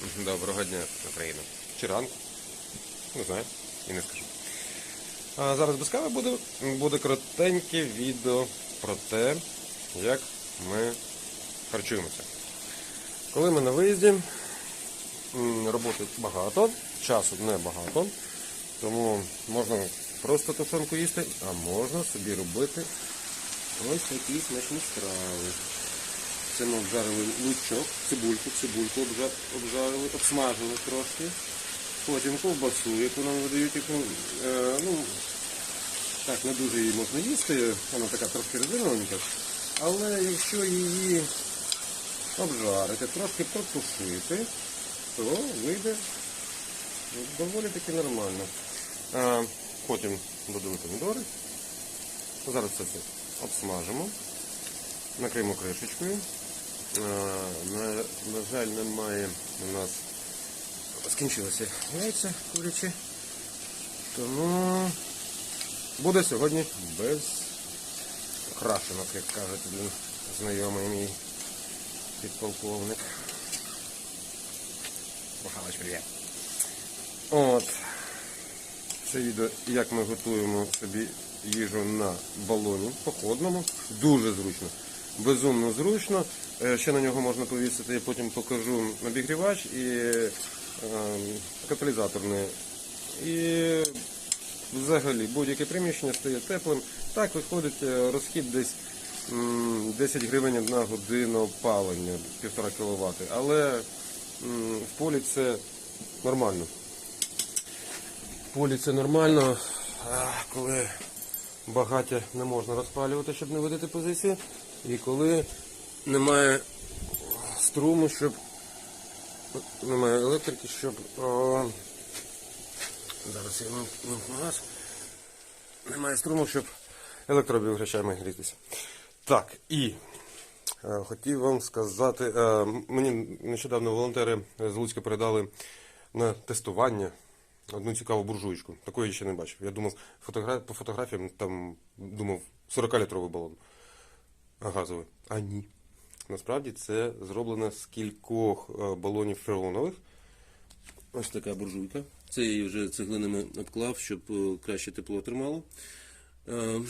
Доброго дня, Україна. Чи ранку? Не знаю, і не скажу. А зараз без кави буде, буде коротеньке відео про те, як ми харчуємося. Коли ми на виїзді, роботи багато, часу небагато, тому можна просто тушонку їсти, а можна собі робити ось такі смачні страви. Це ми обжарили лучок, цибульку, цибульку обжа- обжарили, обсмажили трошки. Потім ковбасу, яку нам видають, яку, е, ну, так, не дуже її можна їсти, вона така трошки резиновенька. Але якщо її обжарити, трошки протушити, то вийде доволі таки нормально. А, потім додали помідори. Зараз це все обсмажимо. Накриємо кришечкою. На, на жаль, немає у нас скінчилися яйця курячі. Тому буде сьогодні без крашенок, як каже один знайомий мій підполковник. Михайлович, привіт. От. Це відео, як ми готуємо собі їжу на балоні походному. Дуже зручно. Безумно зручно. Е, Ще на нього можна повісити, я потім покажу обігрівач і е, каталізаторний. І взагалі будь-яке приміщення стає теплим. Так виходить е, розхід десь 10 гривень на годину опалення, 1,5 кВт. Але в полі це нормально. В полі це нормально, коли багаття не можна розпалювати, щоб не видати позицію. І коли немає струму, щоб немає електрики, щоб о, зараз я вимкну газ. Немає струму, щоб електрообіграчами грітися. Так, і е, хотів вам сказати, е, мені нещодавно волонтери з Луцька передали на тестування одну цікаву буржуйку. Такої я ще не бачив. Я думав, фотогра... по фотографіям там думав 40-літровий балон газовий. А ні. Насправді це зроблено з кількох е, балонів фреонових. Ось така буржуйка. Це я її вже цеглинами обклав, щоб е, краще тепло тримало. Е,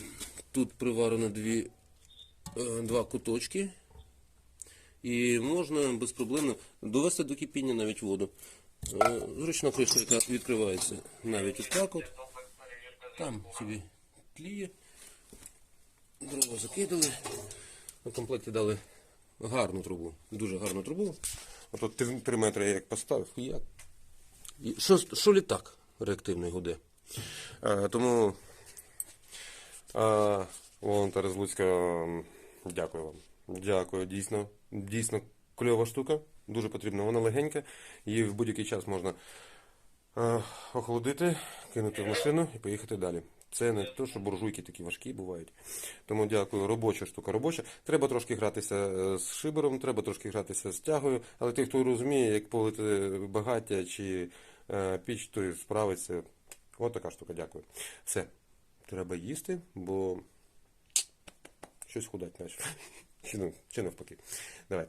Тут приварено дві, два куточки. І можна безпроблемно довести до кипіння навіть воду. Зручна кришка, яка відкривається навіть ось так от. Там собі тліє. Дрова закидали. На комплекті дали гарну трубу. Дуже гарну трубу. Ото 3 метри я як поставив. Як? І Що, що літак реактивний гуде? Е, тому е, волонтери з Луцька, дякую вам. Дякую, дійсно. Дійсно кльова штука. Дуже потрібна. Вона легенька. Її в будь-який час можна е, охолодити, кинути в машину і поїхати далі. Це не то, що буржуйки такі важкі бувають. Тому дякую, робоча штука робоча. Треба трошки гратися е, з шибером, треба трошки гратися з тягою, але той, хто розуміє, як полити багаття чи е, піч, той справиться. От така штука, дякую. Все. Треба їсти, бо щось худать наче. Чи, ну, чи навпаки. Давайте.